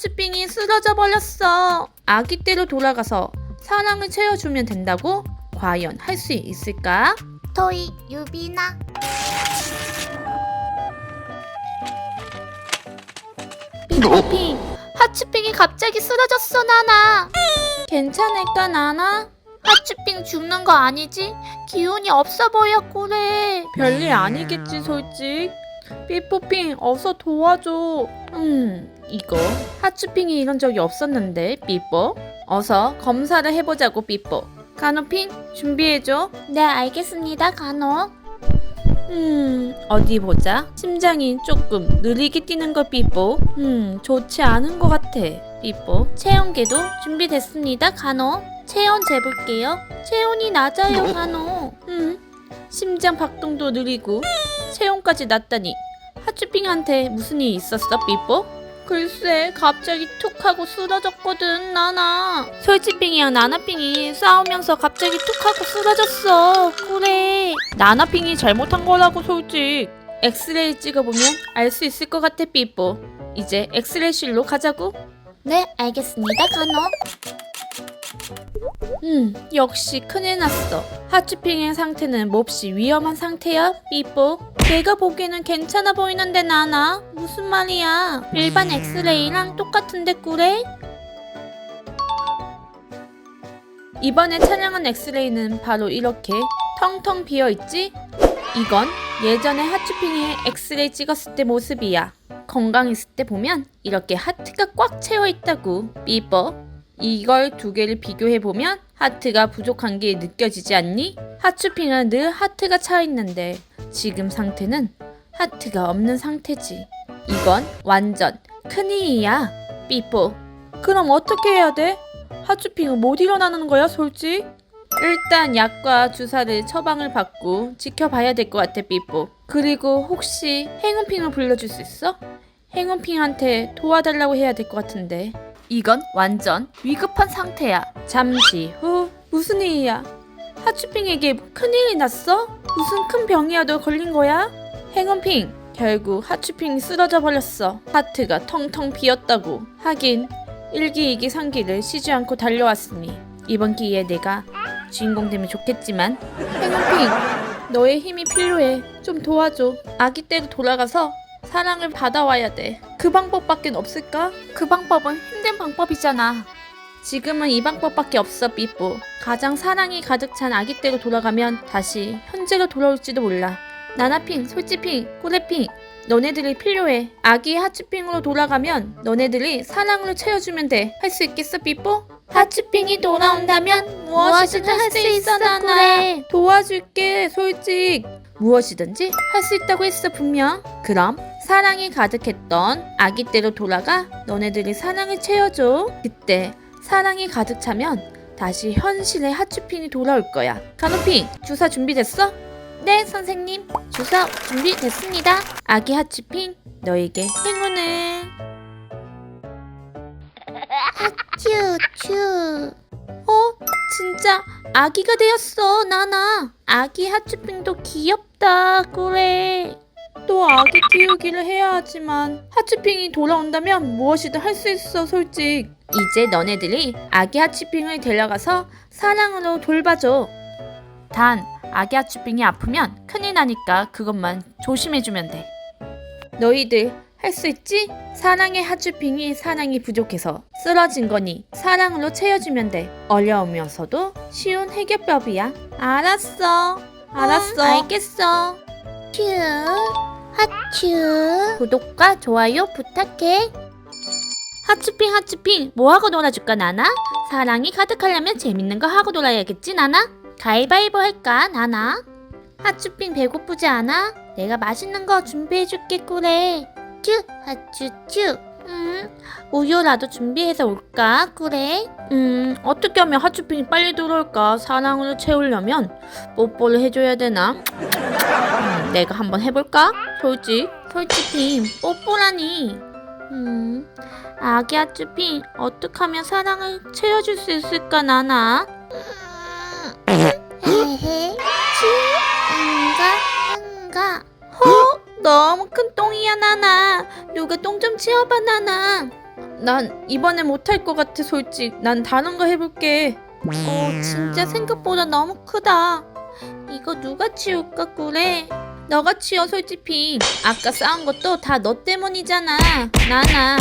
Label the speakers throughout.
Speaker 1: 하츠빙이 쓰러져 버렸어. 아기 때로 돌아가서 사랑을 채워주면 된다고? 과연 할 수 있을까?
Speaker 2: 토이 유비나
Speaker 1: 삐뽀핑, 하츠빙이 갑자기 쓰러졌어, 나나. 괜찮을까, 나나?
Speaker 2: 하츄핑 죽는 거 아니지? 기운이 없어 보여 그래
Speaker 1: 별일 아니겠지, 솔직. 삐뽀핑, 어서 도와줘. 음, 이거 하츠핑이 이런 적이 없었는데, 삐뽀. 어서 검사를 해보자고, 삐뽀. 가노핑, 준비해줘.
Speaker 2: 네 알겠습니다 간호
Speaker 1: 음, 어디 보자. 심장이 조금 느리게 뛰는 걸 삐뽀. 음, 좋지 않은 것 같아. 삐뽀.
Speaker 2: 체온계도 준비됐습니다 간호 체온 재볼게요 체온이 낮아요 간호
Speaker 1: 음, 심장 박동도 느리고 체온까지 낮다니. 하츄핑한테 무슨 일 있었어, 삐뽀? 글쎄, 갑자기 툭 하고 쓰러졌거든, 나나. 솔치핑이랑 나나핑이 싸우면서 갑자기 툭 하고 쓰러졌어. 그래. 나나핑이 잘못한 거라고, 솔직. 엑스레이 찍어보면 알 수 있을 것 같아, 삐뽀. 이제 엑스레이실로 가자고.
Speaker 2: 네 알겠습니다 간호
Speaker 1: 음, 역시 큰일 났어. 하츄핑의 상태는 몹시 위험한 상태야, 삐뽀. 내가 보기에는 괜찮아 보이는데 나나. 무슨 말이야? 일반 엑스레이랑 똑같은데 꾸래? 이번에 촬영한 엑스레이는 바로 이렇게 텅텅 비어 있지? 이건 예전에 하츄핑이 엑스레이 찍었을 때 모습이야. 건강했을 때 보면 이렇게 하트가 꽉 채워 있다고. 삐뽀. 이걸 두 개를 비교해 보면 하트가 부족한 게 느껴지지 않니? 하츄핑은 늘 하트가 차 있는데 지금 상태는 하트가 없는 상태지. 이건 완전 큰일이야. 삐뽀. 그럼 어떻게 해야 돼? 하츄핑은 못 일어나는 거야, 솔직? 일단 약과 주사를 처방을 받고 지켜봐야 될 것 같아, 삐뽀. 그리고 혹시 행운핑을 불러줄 수 있어? 행운핑한테 도와달라고 해야 될 것 같은데. 이건 완전 위급한 상태야. 잠시 후 무슨 일이야? 하츄핑에게 큰일이 났어? 무슨 큰 병이라도 걸린 거야? 행운핑 결국 하츄핑이 쓰러져 버렸어. 하트가 텅텅 비었다고. 하긴 일기이기 상기를 쉬지 않고 달려왔으니 이번 기회에 내가 주인공 되면 좋겠지만 행운핑 너의 힘이 필요해. 좀 도와줘. 아기 때로 돌아가서 사랑을 받아와야 돼. 그 방법밖엔 없을까? 그 방법은 힘든 방법이잖아. 지금은 이 방법밖에 없어, 삐뽀. 가장 사랑이 가득 찬 아기 때로 돌아가면 다시 현재로 돌아올지도 몰라. 나나핑, 솔지핑, 꼬레핑, 너네들이 필요해. 아기 하츄핑으로 돌아가면 너네들이 사랑으로 채워주면 돼. 할 수 있겠어, 삐뽀? 하츄핑이 돌아온다면 무엇이든 할 수 있어, 나나. 도와줄게, 솔직. 무엇이든지 할 수 있다고 했어, 분명. 그럼 사랑이 가득했던 아기 때로 돌아가 너네들이 사랑을 채워줘. 그때 사랑이 가득 차면 다시 현실의 하츄핑이 돌아올 거야. 가노핑, 주사 준비됐어? 네, 선생님. 주사 준비됐습니다. 아기 하츄핑, 너에게 행운을.
Speaker 2: 츄츄
Speaker 1: 어? 진짜 아기가 되었어, 나나. 아기 하츄핑도 귀엽다, 그래. 또 아기 키우기를 해야 하지만 하츄핑이 돌아온다면 무엇이든 할 수 있어, 솔직. 이제 너네들이 아기 하츄핑을 데려가서 사랑으로 돌봐줘. 단, 아기 하츄핑이 아프면 큰일 나니까 그것만 조심해주면 돼. 너희들 할 수 있지? 사랑의 하츄핑이 사랑이 부족해서 쓰러진 거니 사랑으로 채워주면 돼. 어려우면서도 쉬운 해결법이야. 알았어. 알았어.
Speaker 2: 응,
Speaker 1: 알겠어.
Speaker 2: 츄 하츄
Speaker 1: 구독과 좋아요 부탁해. 하츄핑 하츄핑 뭐하고 놀아줄까 나나? 사랑이 가득하려면 재밌는 거 하고 놀아야겠지 나나? 가위바위보 할까 나나? 하츄핑 배고프지 않아? 내가 맛있는 거 준비해줄게 꾸래.
Speaker 2: 츄 하츄 츄
Speaker 1: 음, 우유라도 준비해서 올까? 그래? 음, 어떻게 하면 하츄핑이 빨리 들어올까? 사랑으로 채우려면 뽀뽀를 해줘야 되나? 음, 내가 한번 해볼까? 솔직, 솔직히 뽀뽀라니. 음, 아기 하츄핑 어떻게 하면 사랑을 채워줄 수 있을까, 나나?
Speaker 2: 헤헤 츄 응가 응가
Speaker 1: 허? 너무 큰 똥이야, 나나. 누가 똥 좀 치워봐, 나나. 난 이번에 못할 것 같아 솔직. 난 다른 거 해볼게.
Speaker 2: 어, 진짜 생각보다 너무 크다. 이거 누가 치울까 그래?
Speaker 1: 치워 솔직히. 아까 싸운 것도 다 너 때문이잖아. 나나.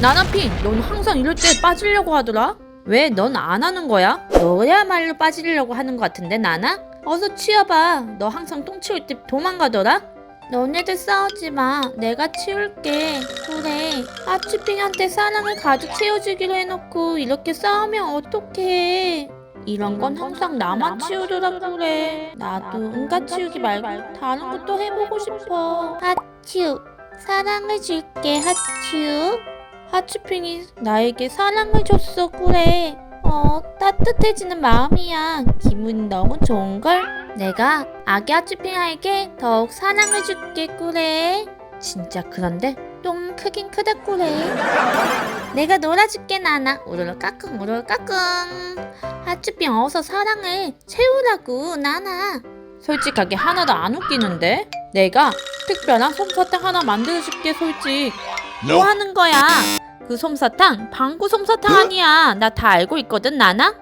Speaker 1: 나나핑, 넌 항상 이럴 때 빠지려고 하더라. 왜 넌 안 하는 거야? 너야말로 빠지려고 하는 것 같은데 나나? 어서 치워봐. 너 항상 똥 치울 때 도망가더라.
Speaker 2: 너네들 싸우지 마. 내가 치울게. 그래. 하츄핑한테 사랑을 가득 채워주기로 해놓고 이렇게 싸우면 어떡해.
Speaker 1: 이런 건 항상 나만 치우더라 그래. 나도 응가 치우기 말고 다른 것도 해보고 싶어.
Speaker 2: 하츄. 사랑을 줄게, 하츄.
Speaker 1: 하츄핑이 나에게 사랑을 줬어 그래.
Speaker 2: 어, 따뜻해지는 마음이야.
Speaker 1: 기분이 너무 좋은걸?
Speaker 2: 내가 아기 하츄핑에게 더욱 사랑을 줄게, 그래.
Speaker 1: 진짜 그런데
Speaker 2: 똥 크긴 크다, 그래. 내가 놀아줄게, 나나. 우르르 까꿍, 우르르 까꿍. 하츄핑 어서 사랑을 채우라고, 나나.
Speaker 1: 솔직하게 하나도 안 웃기는데? 내가 특별한 솜사탕 하나 만들어줄게 솔직. 뭐 하는 거야? 그 솜사탕 방구 솜사탕 아니야. 나 다 알고 있거든 나나?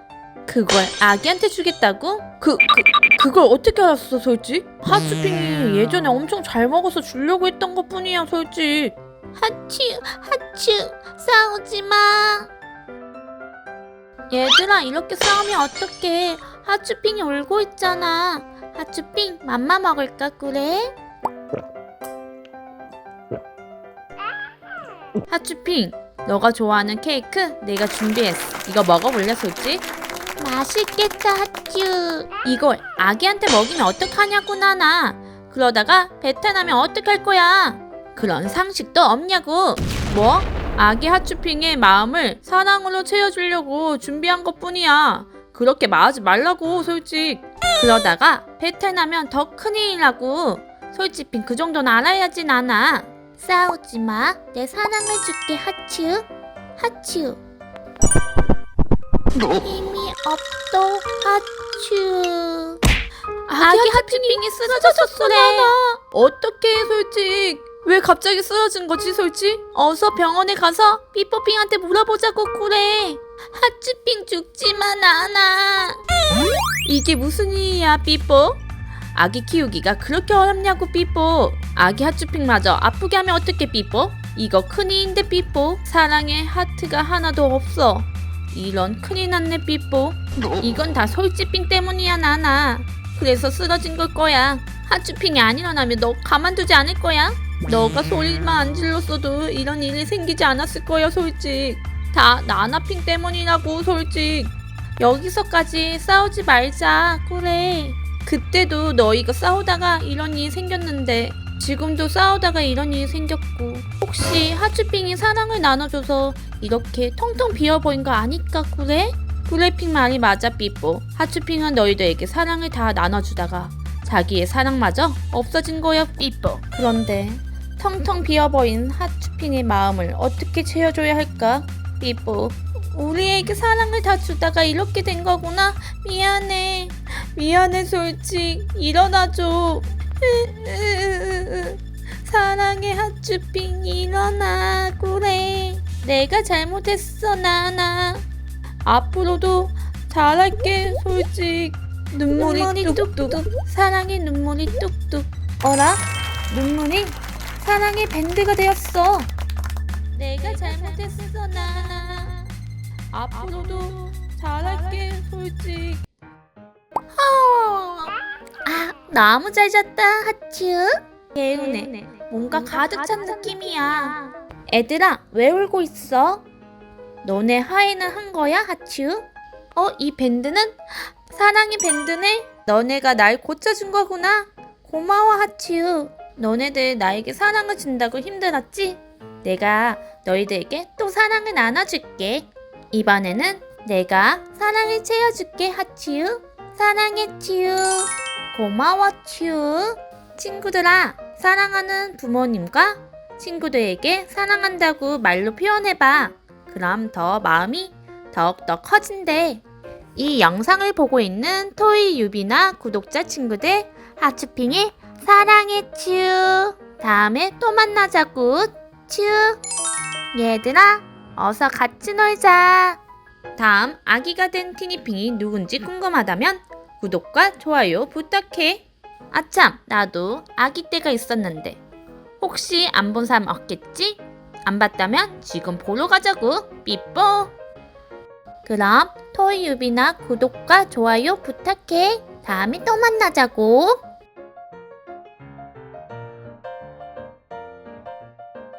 Speaker 1: 그걸 아기한테 주겠다고? 그, 그 그걸 어떻게 알았어 솔직? 하츄핑이 예전에 엄청 잘 먹어서 주려고 했던 것 뿐이야 솔직.
Speaker 2: 하츄, 하츄. 싸우지 마. 얘들아, 이렇게 싸우면 어떡해. 하츄핑이 울고 있잖아. 하츄핑, 맘마 먹을까, 그래?
Speaker 1: 하츄핑 너가 좋아하는 케이크 내가 준비했어. 이거 먹어볼래 솔직?
Speaker 2: 맛있겠다, 하츄.
Speaker 1: 이걸 아기한테 먹이면 어떡하냐고 나나 그러다가 배탈 나면 어떡할 거야 그런 상식도 없냐고 뭐? 아기 하츄핑의 마음을 사랑으로 채워주려고 준비한 것 뿐이야 그렇게 말하지 말라고 솔직 그러다가 배탈 나면 더 큰일이라고 솔직히 그 정도는 알아야지 나나
Speaker 2: 싸우지 마. 내 사랑을 줄게, 하츄. 하츄. 힘이 없도 하츄.
Speaker 1: 아기 하츄핑이 쓰러졌어 나나 어떡해 솔직 왜 갑자기 쓰러진 거지 솔직 어서 병원에 가서 삐뽀핑한테 물어보자고 그래.
Speaker 2: 하츄핑 죽지 마, 나나.
Speaker 1: 이게 무슨 일이야 삐뽀? 아기 키우기가 그렇게 어렵냐고 삐뽀? 아기 하츄핑마저 아프게 하면 어떡해 삐뽀? 이거 큰일인데 삐뽀? 사랑의 하트가 하나도 없어. 이런 큰일 났네 삐뽀. 이건 다 솔직핑 때문이야 나나. 그래서 쓰러진 걸 거야. 하츄핑이 안 일어나면 너 가만두지 않을 거야 너가 소리만 안 질렀어도 이런 일이 생기지 않았을 거야 솔직. 다 나나핑 때문이라고 솔직. 여기서까지 싸우지 말자. 그래. 그때도 너희가 싸우다가 이런 일이 생겼는데 지금도 싸우다가 이런 일이 생겼고 혹시 하츄핑이 사랑을 나눠줘서 이렇게 텅텅 비어버린 거 아닐까 그래? 블랙핑 말이 맞아 삐뽀. 하츄핑은 너희들에게 사랑을 다 나눠주다가 자기의 사랑마저 없어진 거야 삐뽀. 그런데 텅텅 비어버린 하츄핑의 마음을 어떻게 채워줘야 할까? 삐뽀 우리에게 사랑을 다 주다가 이렇게 된 거구나. 미안해. 미안해 솔직. 일어나줘. 사랑의 하츄핑. 일어나 그래. 내가 잘못했어 나나. 앞으로도 잘할게 솔직. 눈물이,
Speaker 2: 눈물이
Speaker 1: 뚝뚝, 사랑의 눈물이 뚝뚝. 어라? 눈물이 사랑의 밴드가 되었어 내가 잘못했어 나나 앞으로도 잘할게 솔직
Speaker 2: 아, 너무 잘 잤다, 하츄.
Speaker 1: 개운해 뭔가 가득 찬 느낌이야 애들아 왜 울고 있어? 너네 하이는 한 거야 하츄? 어 이 밴드는? 사랑의 밴드네? 너네가 날 고쳐준 거구나 고마워 하츄 너네들 나에게 사랑을 준다고 힘들었지? 내가 너희들에게 또 사랑을 나눠줄게. 이번에는 내가 사랑을 채워줄게 하츄 사랑해 츄 고마워 츄 친구들아 사랑하는 부모님과 친구들에게 사랑한다고 말로 표현해봐. 그럼 더 마음이 더욱더 커진대. 이 영상을 보고 있는 토이 유비나 구독자 친구들 하츄핑이 사랑해 츄 다음에 또 만나자구 츄 얘들아 어서 같이 놀자.
Speaker 3: 다음 아기가 된 티니핑이 누군지 궁금하다면 구독과 좋아요 부탁해.
Speaker 1: 아참, 나도 아기 때가 있었는데. 혹시 안 본 사람 없겠지? 안 봤다면 지금 보러 가자고. 삐뽀. 그럼 토이 유비나 구독과 좋아요 부탁해. 다음에 또 만나자고.